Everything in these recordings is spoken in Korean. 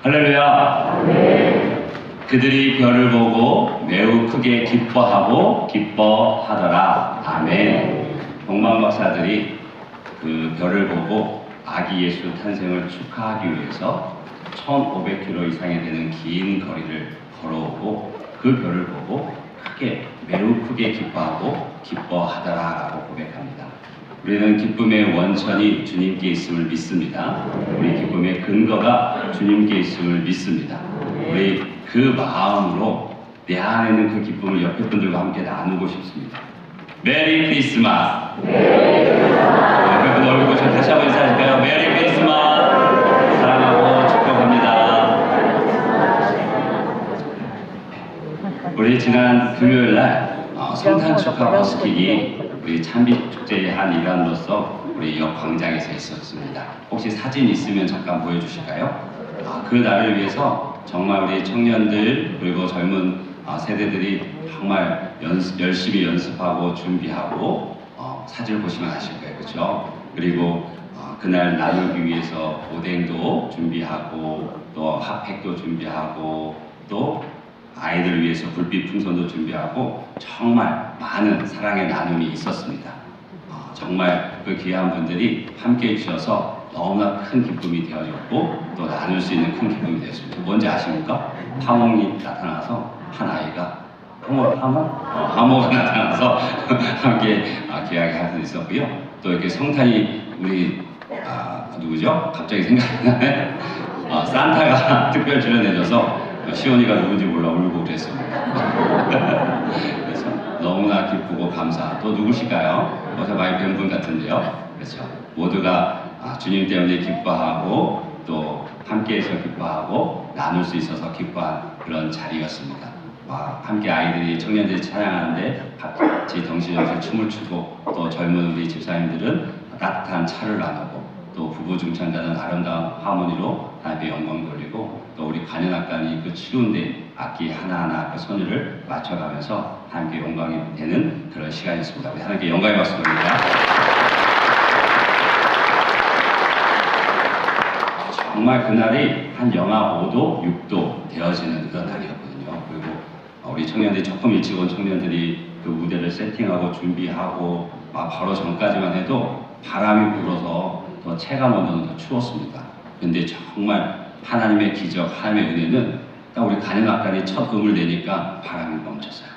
할렐루야. 그들이 별을 보고 매우 크게 기뻐하고 기뻐하더라. 아멘. 동방 박사들이 그 별을 보고 아기 예수 탄생을 축하하기 위해서 1,500km 이상이 되는 긴 거리를 걸어오고 그 별을 보고 크게 매우 크게 기뻐하고 기뻐하더라라고 고백합니다. 우리는 기쁨의 원천이 주님께 있음을 믿습니다. 우리 기쁨의 근거가 주님께 있음을 믿습니다. 우리 그 마음으로 내 안에 있는 그 기쁨을 옆에 분들과 함께 나누고 싶습니다. 메리 크리스마스. 옆에 분 얼굴 보시고 다시 한번 인사하실까요? 메리 크리스마스. 사랑하고 축복합니다. 우리 지난 금요일 날 어, 성탄 축하 버스킹이 우리 찬빛 축제의 한 일환으로서 우리 옆 광장에서 있었습니다. 혹시 사진 있으면 잠깐 보여주실까요? 아, 그 날을 위해서 정말 우리 청년들 그리고 젊은 아, 세대들이 정말 연습, 열심히 연습하고 준비하고 어, 사진을 보시면 아실 거예요, 그렇죠? 그리고 어, 그날 나누기 위해서 오뎅도 준비하고 또 핫팩도 준비하고 또 아이들을 위해서 불빛 풍선도 준비하고 정말 많은 사랑의 나눔이 있었습니다. 어, 정말 그 귀한 분들이 함께 해주셔서 너무나 큰 기쁨이 되어졌고 또 나눌 수 있는 큰 기쁨이 되었습니다. 뭔지 아십니까? 하몽이 나타나서 한 아이가 하모, 하모? 어, 하모가 나타나서 함께 아, 귀하게 할 수 있었고요. 또 이렇게 성탄이 우리 아, 누구죠? 갑자기 생각이 나네. 아, 산타가 특별 출연해줘서 시온이가 누군지 몰라 울고 그랬습니다. 그래서 너무나 기쁘고 감사. 또 누구실까요? 어제 많이 뵌분 같은데요. 그렇죠. 모두가 아, 주님 때문에 기뻐하고 또 함께해서 기뻐하고 나눌 수 있어서 기뻐한 그런 자리였습니다. 와, 함께 아이들이 청년들이 찬양하는데 같이 덩실덩실 춤을 추고 또 젊은 우리 집사님들은 따뜻한 차를 나누고 또 부부 중창자는 아름다운 하모니로 하나님께 영광 돌리고 또 우리 관현악단이 그 치루인데 악기 하나하나 그 선율을 맞춰가면서 하나님께 영광이 되는 그런 시간이었습니다. 우리 하나님께 영광의 박수 드립니다. 정말 그날이 한 영하 5도, 6도 되어지는 그런 날이었거든요. 그리고 우리 청년들이 조금 일찍 온 청년들이 그 무대를 세팅하고 준비하고 막 바로 전까지만 해도 바람이 불어서 더 체감 온도는 더 추웠습니다. 근데 정말 하나님의 기적, 하나님의 은혜는 딱 우리 간현악단이 첫 음을 내니까 바람이 멈췄어요.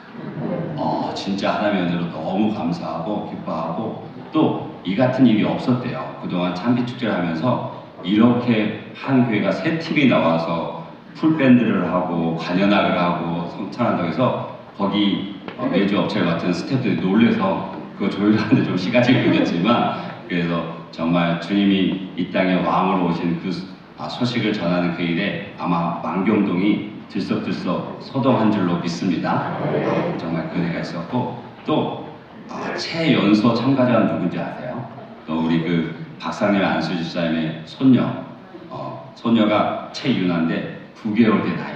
어, 진짜 하나님의 은혜로 너무 감사하고 기뻐하고 또 이 같은 일이 없었대요. 그동안 찬비 축제를 하면서 이렇게 한 교회가 세 팀이 나와서 풀밴드를 하고 관현악을 하고 성찬한다고 해서 거기 어, 매주 업체를 맡은 스태프들이 놀래서 그거 조율하는데 좀 시간이 걸렸지만 그래서 정말 주님이 이 땅에 왕으로 오신 그 아, 소식을 전하는 그 일에 아마 망경동이 들썩들썩 소동한 줄로 믿습니다. 아, 정말 그 은혜가 있었고 또 아, 최연소 참가자는 누군지 아세요? 또 우리 그 박사님 안수 집사님의 손녀 어, 손녀가 최윤아인데 9개월 된 아이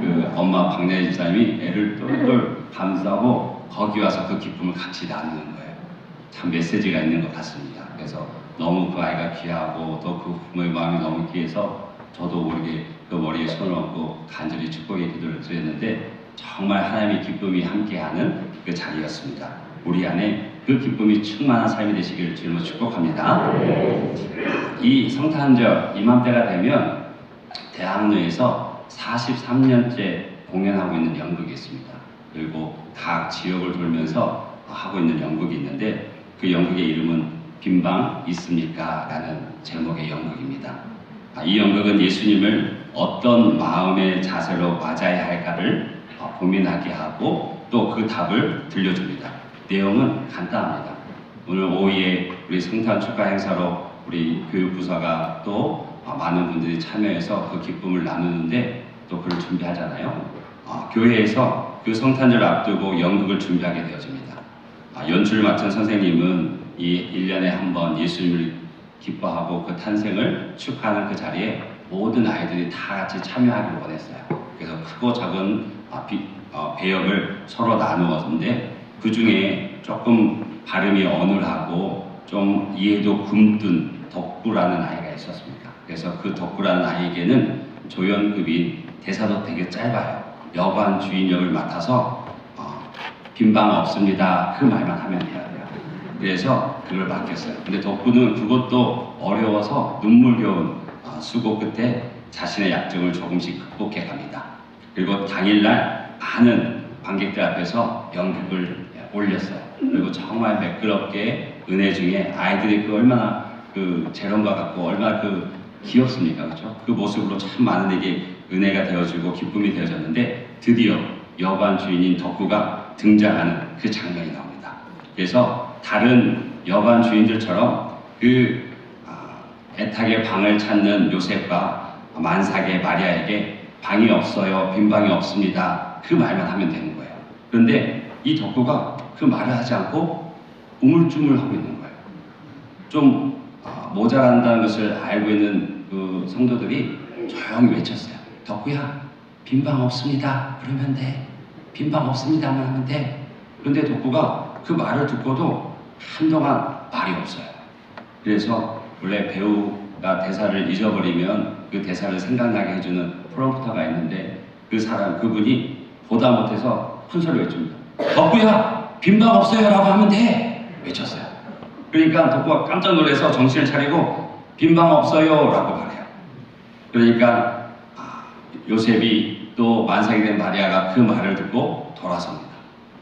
그 엄마 박내 집사님이 애를 똘똘 감싸고 거기 와서 그 기쁨을 같이 나누는 거예요. 참 메시지가 있는 것 같습니다. 그래서 너무 그 아이가 귀하고 또 그 부모의 마음이 너무 귀해서 저도 모르게 그 머리에 손을 얹고 간절히 축복의 기도를 드렸는데 정말 하나님의 기쁨이 함께하는 그 자리였습니다. 우리 안에 그 기쁨이 충만한 삶이 되시기를 주님으로 축복합니다. 이 성탄절 이맘때가 되면 대학로에서 43년째 공연하고 있는 연극이 있습니다. 그리고 각 지역을 돌면서 하고 있는 연극이 있는데 그 연극의 이름은 빈방 있습니까? 라는 제목의 연극입니다. 아, 이 연극은 예수님을 어떤 마음의 자세로 맞아야 할까를 어, 고민하게 하고 또 그 답을 들려줍니다. 내용은 간단합니다. 오늘 오후에 우리 성탄 축하 행사로 우리 교육부서가 또 어, 많은 분들이 참여해서 그 기쁨을 나누는데 또 그걸 준비하잖아요. 어, 교회에서 그 성탄절 앞두고 연극을 준비하게 되어집니다. 아, 연출을 맡은 선생님은 이 1년에 한 번 예수님을 기뻐하고 그 탄생을 축하하는 그 자리에 모든 아이들이 다 같이 참여하기를 원했어요. 그래서 크고 작은 아, 비- 어, 배역을 서로 나누었는데 그 중에 조금 발음이 어눌하고 좀 이해도 굼뜬 덕구라는 아이가 있었습니다. 그래서 그 덕구라는 아이에게는 조연급인 대사도 되게 짧아요. 여관 주인 역을 맡아서 어, 빈방 없습니다. 그 말만 하면 돼요. 그래서 그걸 맡겼어요. 근데 덕구는 그것도 어려워서 눈물겨운 어, 수고 끝에 자신의 약점을 조금씩 극복해 갑니다. 그리고 당일날 많은 관객들 앞에서 연극을 올렸어요. 그리고 정말 매끄럽게 은혜 중에 아이들이 그 얼마나 그 재롱과 같고 얼마나 그 귀엽습니까, 그렇죠? 그 모습으로 참 많은 에게 은혜가 되어주고 기쁨이 되어졌는데 드디어 여관 주인인 덕구가 등장하는 그 장면이 나옵니다. 그래서 다른 여관 주인들처럼 그 아, 애타게 방을 찾는 요셉과 만삭의 마리아에게 방이 없어요, 빈 방이 없습니다. 그 말만 하면 되는 거예요. 그런데 이 덕구가 그 말을 하지 않고 우물쭈물 하고 있는 거예요. 좀 아, 모자란다는 것을 알고 있는 그 성도들이 조용히 외쳤어요. 덕구야, 빈 방 없습니다. 그러면 돼. 빈 방 없습니다만 하면 돼. 그런데 덕구가 그 말을 듣고도 한동안 말이 없어요. 그래서 원래 배우가 대사를 잊어버리면 그 대사를 생각나게 해주는 프롬프터가 있는데 그 사람 그분이 보다 못해서 큰 소리 외칩니다. 덕구야 빈방 없어요 라고 하면 돼 외쳤어요. 그러니까 덕구가 깜짝 놀라서 정신을 차리고 빈방 없어요 라고 말해요. 그러니까 아, 요셉이 또 만삭이 된 마리아가 그 말을 듣고 돌아섭니다.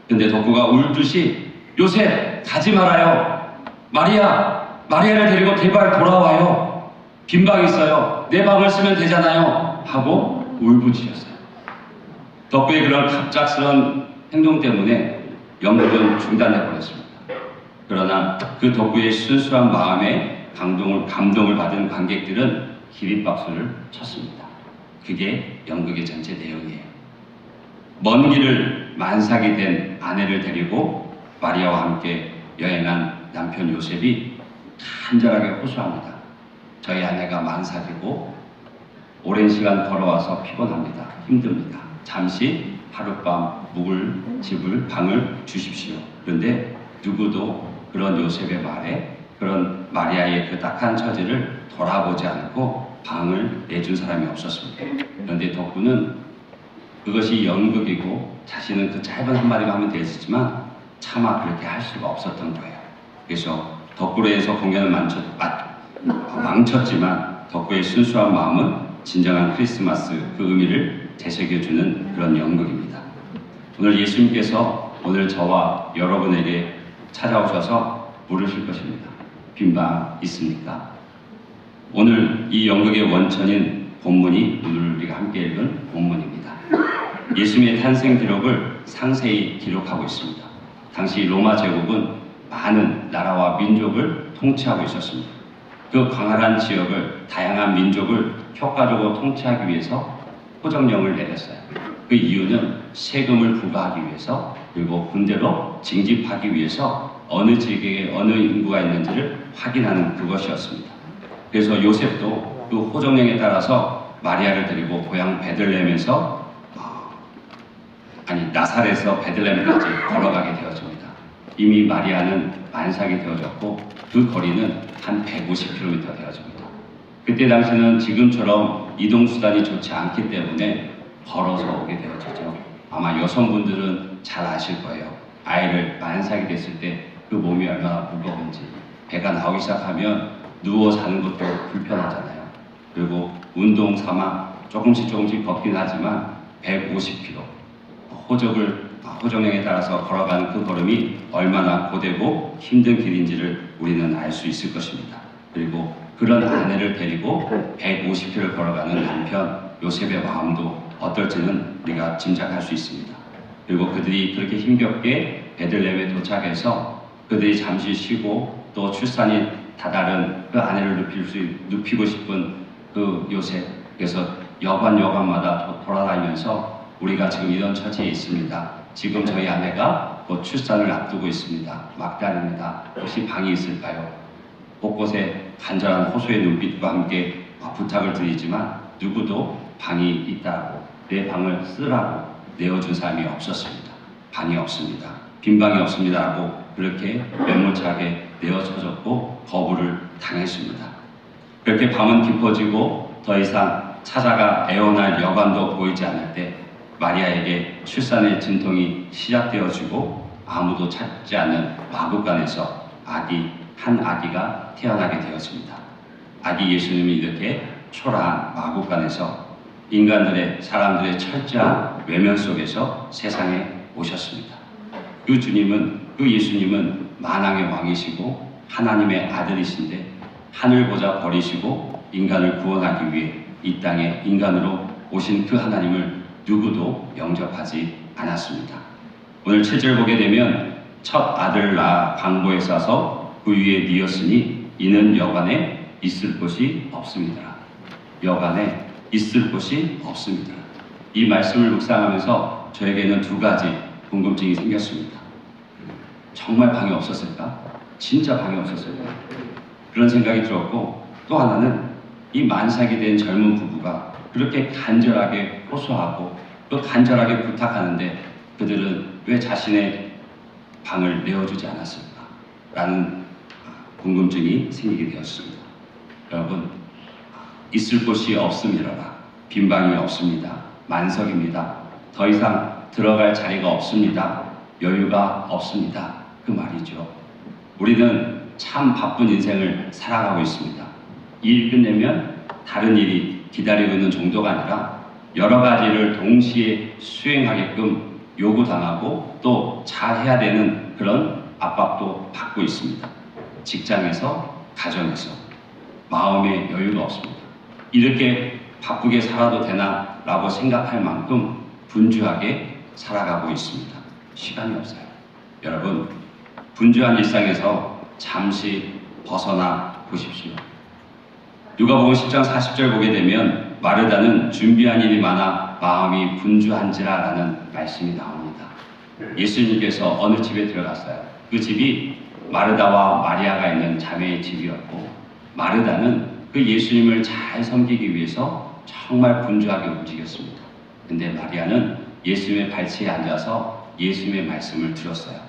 근데 덕구가 울 듯이 요셉 가지 말아요. 마리아 마리아를 데리고 제발 돌아와요. 빈 방 있어요. 내 방을 쓰면 되잖아요. 하고 울부짖었어요. 덕구의 그런 갑작스러운 행동 때문에 연극은 중단돼 버렸습니다. 그러나 그 덕구의 순수한 마음에 감동을, 감동을 받은 관객들은 기립박수를 쳤습니다. 그게 연극의 전체 내용이에요. 먼 길을 만삭이 된 아내를 데리고 마리아와 함께 여행한 남편 요셉이 간절하게 호소합니다. 저희 아내가 만삭이고 오랜 시간 걸어와서 피곤합니다. 힘듭니다. 잠시 하룻밤 묵을 집을 방을 주십시오. 그런데 누구도 그런 요셉의 말에 그런 마리아의 그 딱한 처지를 돌아보지 않고 방을 내준 사람이 없었습니다. 그런데 덕구는 그것이 연극이고 자신은 그 짧은 한마디만 하면 됐지만 차마 그렇게 할 수가 없었던 거예요. 그래서 덕구로에서 공연을 망쳤, 마- 망쳤지만 덕구의 순수한 마음은 진정한 크리스마스 그 의미를 되새겨주는 그런 연극입니다. 오늘 예수님께서 오늘 저와 여러분에게 찾아오셔서 물으실 것입니다. 빈방 있습니까? 오늘 이 연극의 원천인 본문이 오늘 우리가 함께 읽은 본문입니다. 예수님의 탄생 기록을 상세히 기록하고 있습니다. 당시 로마 제국은 많은 나라와 민족을 통치하고 있었습니다. 그 광활한 지역을 다양한 민족을 효과적으로 통치하기 위해서 호정령을 내렸어요. 그 이유는 세금을 부과하기 위해서 그리고 군대로 징집하기 위해서 어느 지역에 어느 인구가 있는지를 확인하는 그것이었습니다. 그래서 요셉도 그 호정령에 따라서 마리아를 데리고 고향 베들레헴에서 어, 아니 나사렛에서 베들레헴까지 걸어가게 되어집니다. 이미 마리아는 만삭이 되어졌고 그 거리는 한 150km 되어집니다. 그때 당시는 지금처럼 이동 수단이 좋지 않기 때문에 걸어서 오게 되어지죠. 아마 여성분들은 잘 아실 거예요. 아이를 만삭이 됐을 때 그 몸이 얼마나 무거운지 배가 나오기 시작하면 누워 자는 것도 불편하잖아요. 그리고 운동 삼아 조금씩 조금씩 걷긴 하지만 150km 호적을 아, 호정령에 따라서 걸어가는 그 걸음이 얼마나 고되고 힘든 길인지를 우리는 알 수 있을 것입니다. 그리고 그런 아내를 데리고 150km 걸어가는 남편 요셉의 마음도 어떨지는 우리가 짐작할 수 있습니다. 그리고 그들이 그렇게 힘겹게 베들레헴에 도착해서 그들이 잠시 쉬고 또 출산이 다다른 그 아내를 눕힐 수, 눕히고 싶은 그 요셉 그래서 여관 여관마다 도- 돌아다니면서 우리가 지금 이런 처지에 있습니다. 지금 저희 아내가 곧 출산을 앞두고 있습니다. 막달입니다. 혹시 방이 있을까요? 곳곳에 간절한 호소의 눈빛과 함께 부탁을 드리지만 누구도 방이 있다고 내 방을 쓰라고 내어준 사람이 없었습니다. 방이 없습니다. 빈 방이 없습니다라고 그렇게 매몰차게 내어쳐졌고 거부를 당했습니다. 그렇게 밤은 깊어지고 더 이상 찾아가 애원할 여관도 보이지 않을 때 마리아에게 출산의 진통이 시작되어지고 아무도 찾지 않는 마구간에서 아기 한 아기가 태어나게 되었습니다. 아기 예수님이 이렇게 초라한 마구간에서 인간들의 사람들의 철저한 외면 속에서 세상에 오셨습니다. 그 주님은 그 예수님은 만왕의 왕이시고 하나님의 아들이신데 하늘 보자 버리시고 인간을 구원하기 위해 이 땅에 인간으로 오신 그 하나님을 누구도 영접하지 않았습니다. 오늘 7절 보게 되면 첫 아들 낳아 방보에 싸서 그 위에 뉘었으니 이는 여관에 있을 곳이 없습니다. 여관에 있을 곳이 없습니다. 이 말씀을 묵상하면서 저에게는 두 가지 궁금증이 생겼습니다. 정말 방이 없었을까? 진짜 방이 없었을까? 그런 생각이 들었고 또 하나는 이 만삭이 된 젊은 부부가 그렇게 간절하게 호소하고 또 간절하게 부탁하는데 그들은 왜 자신의 방을 내어주지 않았을까? 라는 궁금증이 생기게 되었습니다. 여러분, 있을 곳이 없음이라라. 빈 방이 없습니다. 만석입니다. 더 이상 들어갈 자리가 없습니다. 여유가 없습니다. 그 말이죠. 우리는 참 바쁜 인생을 살아가고 있습니다. 일 끝내면 다른 일이 기다리고 있는 정도가 아니라 여러 가지를 동시에 수행하게끔 요구당하고 또 잘 해야 되는 그런 압박도 받고 있습니다. 직장에서, 가정에서 마음의 여유가 없습니다. 이렇게 바쁘게 살아도 되나 라고 생각할 만큼 분주하게 살아가고 있습니다. 시간이 없어요. 여러분, 분주한 일상에서 잠시 벗어나 보십시오. 누가복음 10장 40절 보게 되면 마르다는 준비한 일이 많아 마음이 분주한지라라는 말씀이 나옵니다. 예수님께서 어느 집에 들어갔어요. 그 집이 마르다와 마리아가 있는 자매의 집이었고 마르다는 그 예수님을 잘 섬기기 위해서 정말 분주하게 움직였습니다. 근데 마리아는 예수님의 발치에 앉아서 예수님의 말씀을 들었어요.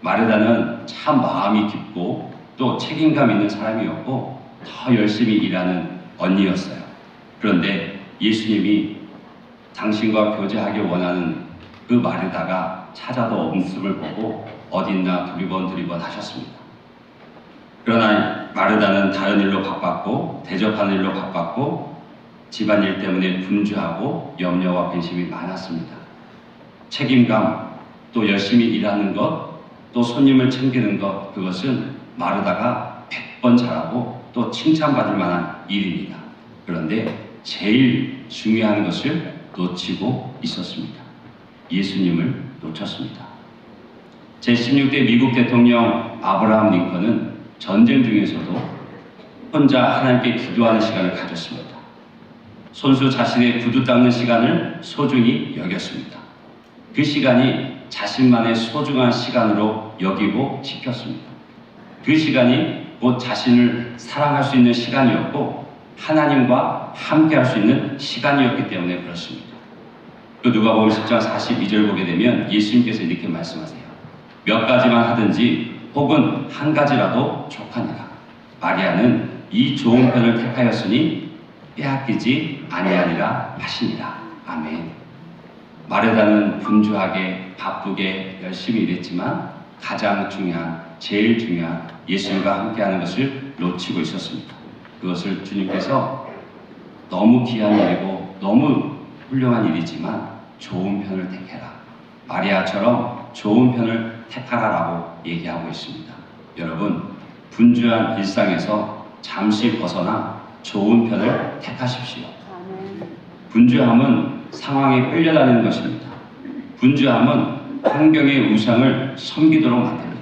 마르다는 참 마음이 깊고 또 책임감 있는 사람이었고 더 열심히 일하는 언니였어요. 그런데 예수님이 당신과 교제하길 원하는 그 마르다가 찾아도 없음을 보고 어딨나 두리번 두리번 하셨습니다. 그러나 마르다는 다른 일로 바빴고 대접하는 일로 바빴고 집안일 때문에 분주하고 염려와 근심이 많았습니다. 책임감, 또 열심히 일하는 것, 또 손님을 챙기는 것, 그것은 마르다가 100번 잘하고 또 칭찬받을 만한 일입니다. 그런데 제일 중요한 것을 놓치고 있었습니다. 예수님을 놓쳤습니다. 제16대 미국 대통령 아브라함 링컨은 전쟁 중에서도 혼자 하나님께 기도하는 시간을 가졌습니다. 손수 자신의 구두 닦는 시간을 소중히 여겼습니다. 그 시간이 자신만의 소중한 시간으로 여기고 지켰습니다. 그 시간이 곧 자신을 사랑할 수 있는 시간이었고 하나님과 함께 할 수 있는 시간이었기 때문에 그렇습니다. 또 누가복음 10장 42절 보게 되면 예수님께서 이렇게 말씀하세요. 몇 가지만 하든지 혹은 한 가지라도 족하니라. 마리아는 이 좋은 편을 택하였으니 빼앗기지 아니하리라 하시니라. 아멘. 마르다는 분주하게 바쁘게 열심히 일했지만 가장 중요한 제일 중요한 예수님과 함께하는 것을 놓치고 있었습니다. 그것을 주님께서 너무 귀한 일이고 너무 훌륭한 일이지만 좋은 편을 택해라. 마리아처럼 좋은 편을 택하라라고 얘기하고 있습니다. 여러분, 분주한 일상에서 잠시 벗어나 좋은 편을 택하십시오. 분주함은 상황에 끌려다니는 것입니다. 분주함은 환경의 우상을 섬기도록 만듭니다.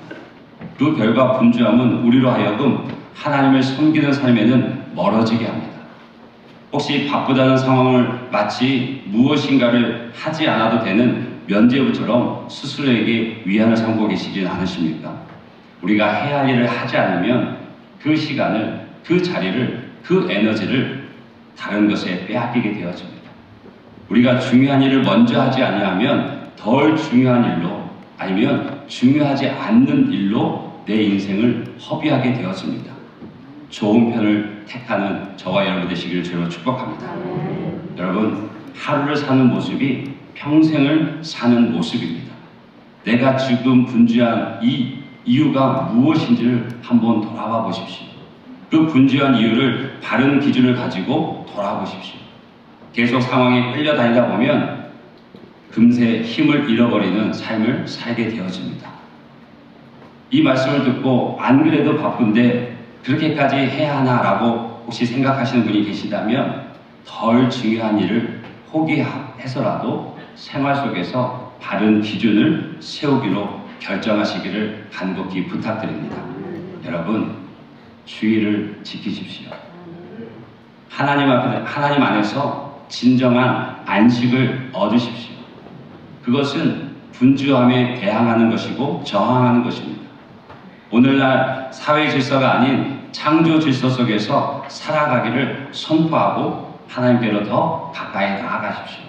그 결과 분주함은 우리로 하여금 하나님을 섬기는 삶에는 멀어지게 합니다. 혹시 바쁘다는 상황을 마치 무엇인가를 하지 않아도 되는 면죄부처럼 스스로에게 위안을 삼고 계시진 않으십니까? 우리가 해야 할 일을 하지 않으면 그 시간을, 그 자리를, 그 에너지를 다른 것에 빼앗기게 되어집니다. 우리가 중요한 일을 먼저 하지 아니하면 덜 중요한 일로 아니면 중요하지 않는 일로 내 인생을 허비하게 되어집니다. 좋은 편을 택하는 저와 여러분 되시기를 주로 축복합니다. 여러분 하루를 사는 모습이 평생을 사는 모습입니다. 내가 지금 분주한 이 이유가 무엇인지를 한번 돌아봐 보십시오. 그 분주한 이유를 바른 기준을 가지고 돌아보십시오. 계속 상황에 끌려다니다 보면 금세 힘을 잃어버리는 삶을 살게 되어집니다. 이 말씀을 듣고 안 그래도 바쁜데 그렇게까지 해야 하나라고 혹시 생각하시는 분이 계시다면 덜 중요한 일을 포기해서라도 생활 속에서 바른 기준을 세우기로 결정하시기를 간곡히 부탁드립니다. 여러분, 주의를 지키십시오. 하나님 앞에, 하나님 안에서 진정한 안식을 얻으십시오. 그것은 분주함에 대항하는 것이고 저항하는 것입니다. 오늘날 사회 질서가 아닌 창조 질서 속에서 살아가기를 선포하고 하나님께로 더 가까이 나아가십시오.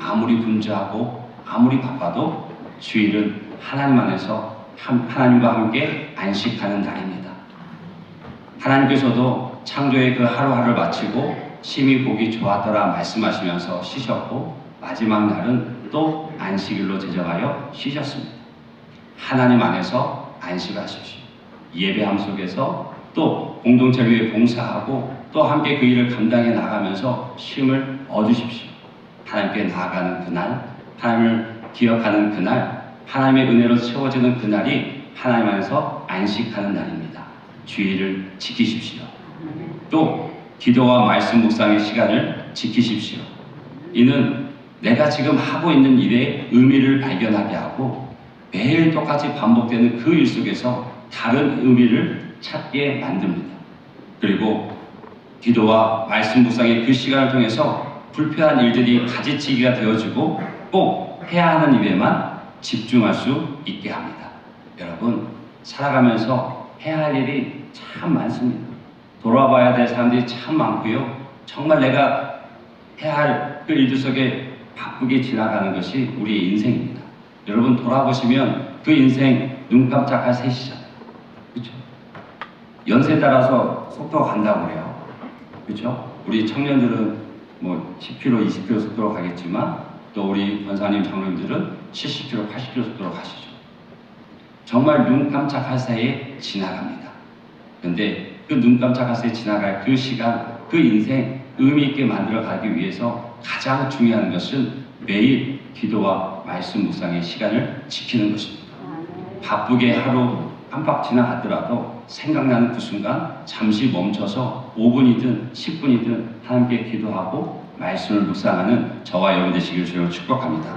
아무리 분주하고 아무리 바빠도 주일은 하나님 안에서 한- 하나님과 함께 안식하는 날입니다. 하나님께서도 창조의 그 하루하루를 마치고 심히 보기 좋았더라 말씀하시면서 쉬셨고 마지막 날은 또 안식일로 제정하여 쉬셨습니다. 하나님 안에서 안식하십시오. 예배함 속에서 또 공동체를 위해 봉사하고 또 함께 그 일을 감당해 나가면서 쉼을 얻으십시오. 하나님께 나아가는 그날, 하나님을 기억하는 그날, 하나님의 은혜로 채워지는 그날이 하나님 안에서 안식하는 날입니다. 주의를 지키십시오. 또 기도와 말씀 묵상의 시간을 지키십시오. 이는 내가 지금 하고 있는 일의 의미를 발견하게 하고 매일 똑같이 반복되는 그 일 속에서 다른 의미를 찾게 만듭니다. 그리고 기도와 말씀 묵상의 그 시간을 통해서 불편한 일들이 가지치기가 되어지고 꼭 해야 하는 일에만 집중할 수 있게 합니다. 여러분, 살아가면서 해야 할 일이 참 많습니다. 돌아봐야 될 사람들이 참 많고요. 정말 내가 해야 할 그 일들 속에 바쁘게 지나가는 것이 우리의 인생입니다. 여러분 돌아보시면 그 인생 눈 깜짝할 셋이잖아요. 그렇죠? 연세 따라서 속도가 간다고 그래요. 그렇죠? 우리 청년들은 뭐 10km, 20km 속도로 가겠지만 또 우리 권사님, 장로님들은 70km, 80km 속도로 가시죠. 정말 눈 깜짝할 사이에 지나갑니다. 그런데 그 눈 깜짝할 사이에 지나갈 그 시간, 그 인생 의미 있게 만들어 가기 위해서 가장 중요한 것은 매일 기도와 말씀 묵상의 시간을 지키는 것입니다. 바쁘게 하루 깜빡 지나갔더라도 생각나는 그 순간 잠시 멈춰서 5분이든 10분이든 하나님께 기도하고 말씀을 묵상하는 저와 여러분 되시길 주로 축복합니다.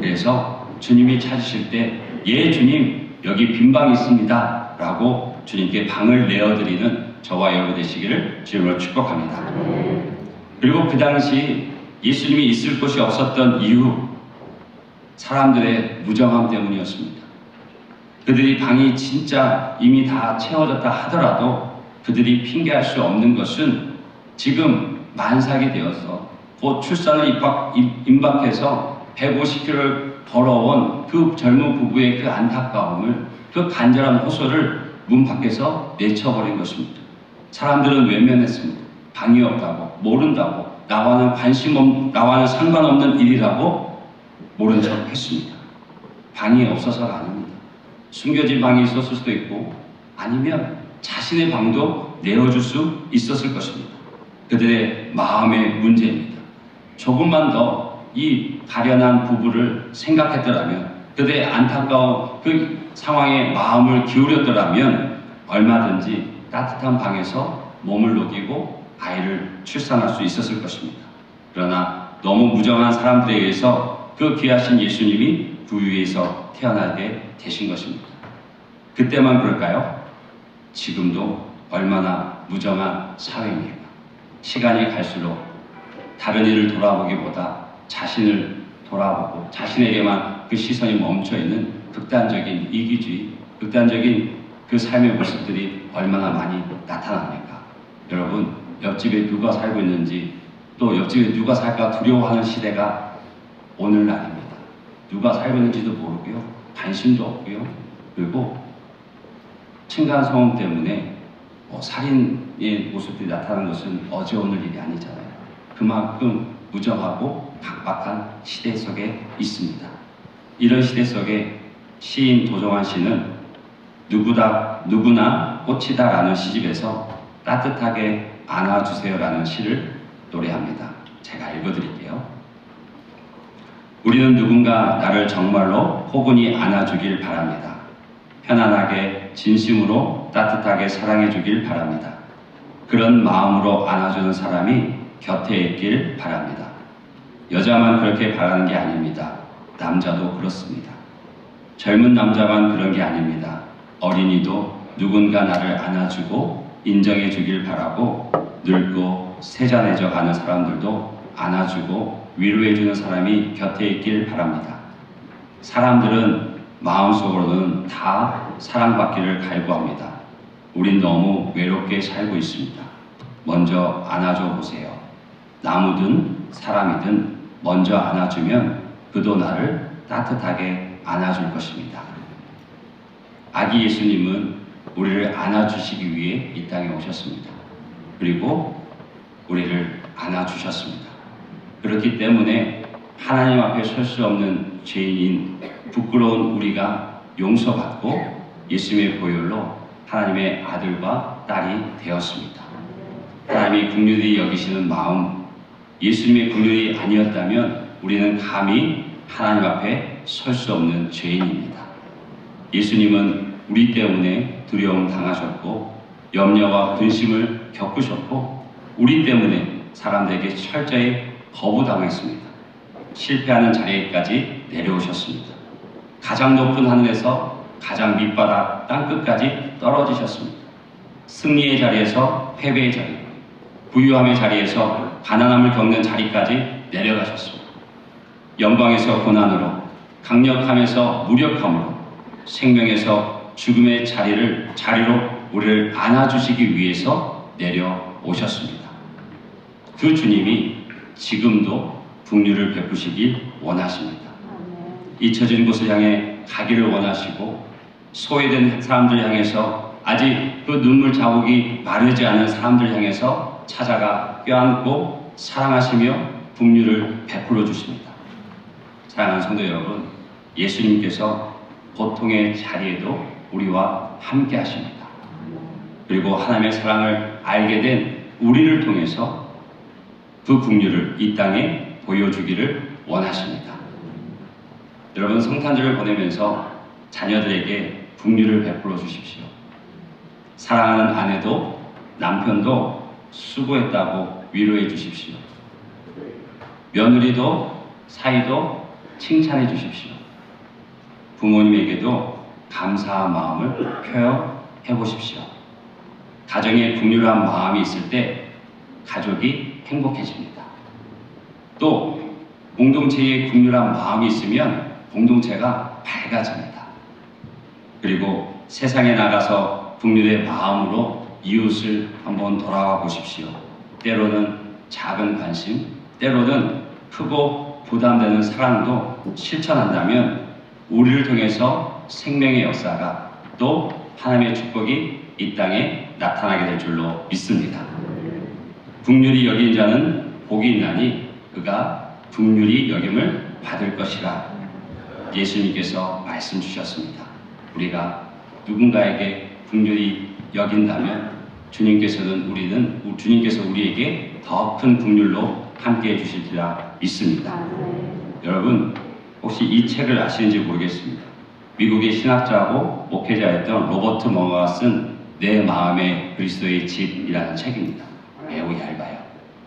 그래서 주님이 찾으실 때 예 주님 여기 빈 방이 있습니다 라고 주님께 방을 내어드리는 저와 여러분 되시기를 주님으로 축복합니다. 그리고 그 당시 예수님이 있을 곳이 없었던 이유 사람들의 무정함 때문이었습니다. 그들이 방이 진짜 이미 다 채워졌다 하더라도 그들이 핑계할 수 없는 것은 지금 만삭이 되어서 곧 출산을 입박, 입- 임박해서 150km를 걸어온 그 젊은 부부의 그 안타까움을 그 간절한 호소를 문 밖에서 내쳐버린 것입니다. 사람들은 외면했습니다. 방이 없다고 모른다고 나와는 관심 없 나와는 상관없는 일이라고 모른 척 했습니다. 방이 없어서가 아닙니다. 숨겨진 방이 있었을 수도 있고 아니면 자신의 방도 내어줄 수 있었을 것입니다. 그들의 마음의 문제입니다. 조금만 더 이 가련한 부부를 생각했더라면 그들의 안타까운 그 상황에 마음을 기울였더라면 얼마든지 따뜻한 방에서 몸을 녹이고 아이를 출산할 수 있었을 것입니다. 그러나 너무 무정한 사람들에 의해서 그 귀하신 예수님이 그 위에서 태어나게 되신 것입니다. 그때만 그럴까요? 지금도 얼마나 무정한 사회입니까? 시간이 갈수록 다른 일을 돌아보기보다 자신을 돌아보고 자신에게만 그 시선이 멈춰 있는 극단적인 이기주의, 극단적인 그 삶의 모습들이 얼마나 많이 나타납니까? 여러분, 옆집에 누가 살고 있는지 또 옆집에 누가 살까 두려워하는 시대가 오늘날입니다. 누가 살고 있는지도 모르고요. 관심도 없고요. 그리고 층간소음 때문에 뭐 살인의 모습들이 나타나는 것은 어제 오늘 일이 아니잖아요. 그만큼 무정하고 각박한 시대 속에 있습니다. 이런 시대 속에 시인 도종환 씨는 누구다 누구나 꽃이다 라는 시집에서 따뜻하게 안아주세요 라는 시를 노래합니다. 제가 읽어드릴게요. 우리는 누군가 나를 정말로 포근히 안아주길 바랍니다. 편안하게 진심으로 따뜻하게 사랑해주길 바랍니다. 그런 마음으로 안아주는 사람이 곁에 있길 바랍니다. 여자만 그렇게 바라는 게 아닙니다. 남자도 그렇습니다. 젊은 남자만 그런 게 아닙니다. 어린이도 누군가 나를 안아주고 인정해 주길 바라고 늙고 세잔해져 가는 사람들도 안아주고 위로해 주는 사람이 곁에 있길 바랍니다. 사람들은 마음속으로는 다 사랑받기를 갈구합니다. 우린 너무 외롭게 살고 있습니다. 먼저 안아줘 보세요. 나무든 사람이든 먼저 안아주면 그도 나를 따뜻하게 안아줄 것입니다. 아기 예수님은 우리를 안아주시기 위해 이 땅에 오셨습니다. 그리고 우리를 안아주셨습니다. 그렇기 때문에 하나님 앞에 설 수 없는 죄인인 부끄러운 우리가 용서받고 예수님의 보혈로 하나님의 아들과 딸이 되었습니다. 하나님이 국률이 여기시는 마음, 예수님의 국률이 아니었다면 우리는 감히 하나님 앞에 설 수 없는 죄인입니다. 예수님은 우리 때문에 두려움 당하셨고 염려와 근심을 겪으셨고 우리 때문에 사람들에게 철저히 거부당했습니다. 실패하는 자리까지 내려오셨습니다. 가장 높은 하늘에서 가장 밑바닥 땅끝까지 떨어지셨습니다. 승리의 자리에서 패배의 자리, 부유함의 자리에서 가난함을 겪는 자리까지 내려가셨습니다. 영광에서 고난으로, 강력함에서 무력함으로, 생명에서 죽음의 자리를 자리로 우리를 안아주시기 위해서 내려오셨습니다. 그 주님이 지금도 국류를 베푸시길 원하십니다. 잊혀진 곳을 향해 가기를 원하시고 소외된 사람들 향해서 아직 그 눈물 자국이 마르지 않은 사람들 향해서 찾아가 껴안고 사랑하시며 국류를 베풀어 주십니다. 사랑하는 성도 여러분, 예수님께서 고통의 자리에도 우리와 함께 하십니다. 그리고 하나님의 사랑을 알게 된 우리를 통해서 그 국류를 이 땅에 보여주기를 원하십니다. 여러분 성탄절을 보내면서 자녀들에게 국류를 베풀어 주십시오. 사랑하는 아내도 남편도 수고했다고 위로해 주십시오. 며느리도 사이도 칭찬해 주십시오. 부모님에게도 감사한 마음을 표현해 보십시오. 가정에 국률한 마음이 있을 때 가족이 행복해집니다. 또 공동체에 국률한 마음이 있으면 공동체가 밝아집니다. 그리고 세상에 나가서 국률의 마음으로 이웃을 한번 돌아가 보십시오. 때로는 작은 관심, 때로는 크고 부담되는 사랑도 실천한다면 우리를 통해서 생명의 역사가 또 하나님의 축복이 이 땅에 나타나게 될 줄로 믿습니다. 국률이 여긴 자는 복이 있나니 그가 국률이 여김을 받을 것이라 예수님께서 말씀 주셨습니다. 우리가 누군가에게 국률이 여긴다면 주님께서는 우리는 주님께서 우리에게 더 큰 국률로 함께 해 주실지라 믿습니다. 여러분 혹시 이 책을 아시는지 모르겠습니다. 미국의 신학자하고 목회자였던 로버트 멍어가 쓴 내 마음의 그리스도의 집이라는 책입니다. 매우 얇아요.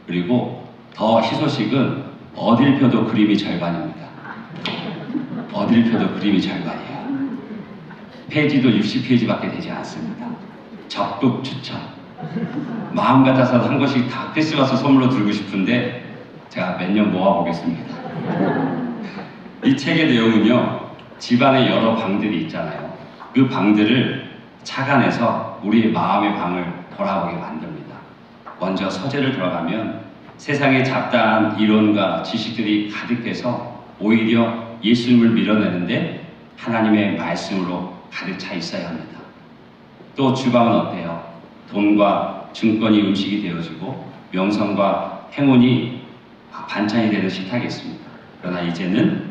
그리고 더 희소식은 어딜 펴도 그림이 절반입니다. 어딜 펴도 그림이 절반이에요. 페이지도 60페이지밖에 되지 않습니다. 적극 추천. 마음 같아서 한 권씩 다 크리스마스 선물로 들고 싶은데 제가 몇 년 모아보겠습니다. 이 책의 내용은요, 집안에 여러 방들이 있잖아요. 그 방들을 착안해서 우리의 마음의 방을 돌아보게 만듭니다. 먼저 서재를 들어가면 세상의 잡다한 이론과 지식들이 가득해서 오히려 예수님을 밀어내는데 하나님의 말씀으로 가득 차 있어야 합니다. 또 주방은 어때요? 돈과 증권이 음식이 되어지고 명성과 행운이 반찬이 되는 식탁이었습니다. 그러나 이제는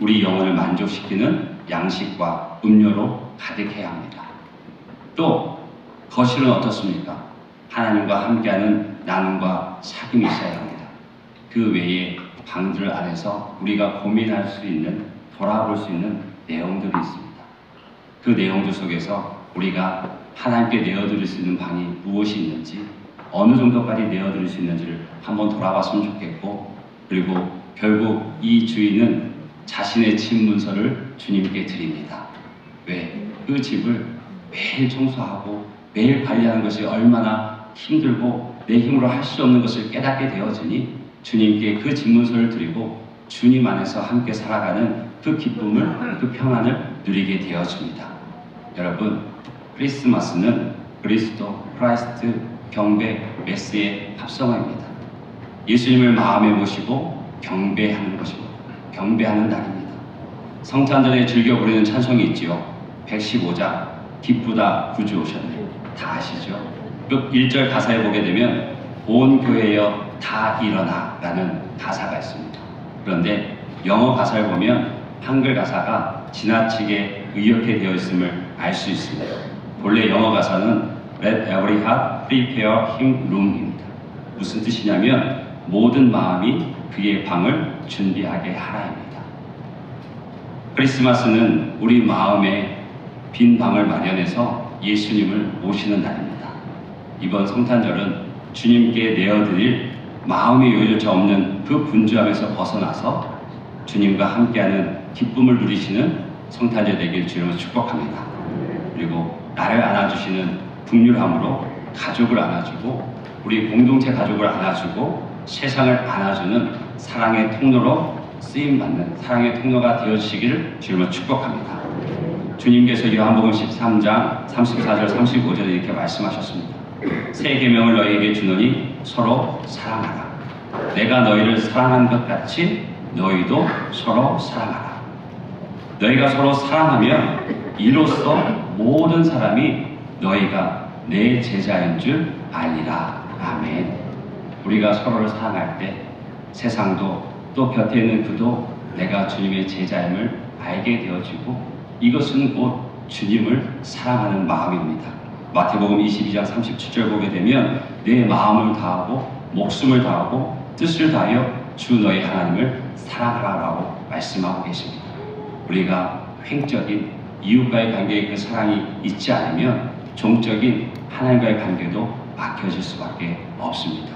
우리 영혼을 만족시키는 양식과 음료로 가득해야 합니다. 또 거실은 어떻습니까? 하나님과 함께하는 나눔과 사귐이 있어야 합니다. 그 외에 방들 안에서 우리가 고민할 수 있는 돌아볼 수 있는 내용들이 있습니다. 그 내용들 속에서 우리가 하나님께 내어드릴 수 있는 방이 무엇이 있는지 어느 정도까지 내어드릴 수 있는지를 한번 돌아봤으면 좋겠고 그리고 결국 이 주인은 자신의 집 문서를 주님께 드립니다. 왜? 그 집을 매일 청소하고 매일 관리하는 것이 얼마나 힘들고 내 힘으로 할 수 없는 것을 깨닫게 되어지니 주님께 그 집 문서를 드리고 주님 안에서 함께 살아가는 그 기쁨을 그 평안을 누리게 되어집니다. 여러분 크리스마스는 그리스도 크라이스트 경배 메스의 합성어입니다. 예수님을 마음에 모시고 경배하는 것입니다. 경배하는 날입니다. 성탄절에 즐겨 부르는 찬송이 있지요. 115장 기쁘다 구주 오셨네. 다 아시죠? 그 1절 가사에 보게 되면 온 교회여 다 일어나 라는 가사가 있습니다. 그런데 영어 가사를 보면 한글 가사가 지나치게 의역해 되어 있음을 알 수 있습니다. 본래 영어 가사는 Let every heart prepare him room입니다. 무슨 뜻이냐면 모든 마음이 그의 방을 준비하게 하라입니다. 크리스마스는 우리 마음에 빈 방을 마련해서 예수님을 모시는 날입니다. 이번 성탄절은 주님께 내어드릴 마음의 여유조차 없는 그 분주함에서 벗어나서 주님과 함께하는 기쁨을 누리시는 성탄절 되길 주님을 축복합니다. 그리고 나를 안아주시는 국률함으로 가족을 안아주고 우리 공동체 가족을 안아주고 세상을 안아주는 사랑의 통로로 쓰임받는 사랑의 통로가 되어주시기를 주님을 축복합니다. 주님께서 요한복음 13장 34절 35절에 이렇게 말씀하셨습니다. 새 계명을 너희에게 주노니 서로 사랑하라. 내가 너희를 사랑한 것 같이 너희도 서로 사랑하라. 너희가 서로 사랑하면 이로써 모든 사람이 너희가 내 제자인 줄 알리라. 아멘. 우리가 서로를 사랑할 때 세상도 또 곁에 있는 그도 내가 주님의 제자임을 알게 되어지고 이것은 곧 주님을 사랑하는 마음입니다. 마태복음 22장 37절 보게 되면 내 마음을 다하고 목숨을 다하고 뜻을 다하여 주 너희 하나님을 사랑하라라고 말씀하고 계십니다. 우리가 횡적인 이웃과의 관계에 그 사랑이 있지 않으면 종적인 하나님과의 관계도 막혀질 수밖에 없습니다.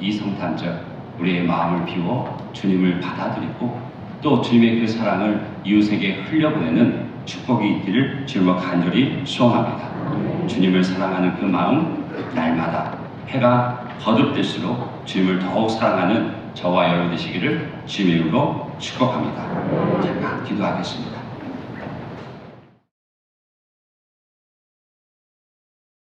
이 성탄절 우리의 마음을 비워 주님을 받아들이고 또 주님의 그 사랑을 이웃에게 흘려보내는 축복이 있기를 주님과 간절히 소원합니다. 주님을 사랑하는 그 마음 날마다 해가 거듭될수록 주님을 더욱 사랑하는 저와 여러분 되시기를 주님의 이름으로 축복합니다. 잠깐 기도하겠습니다.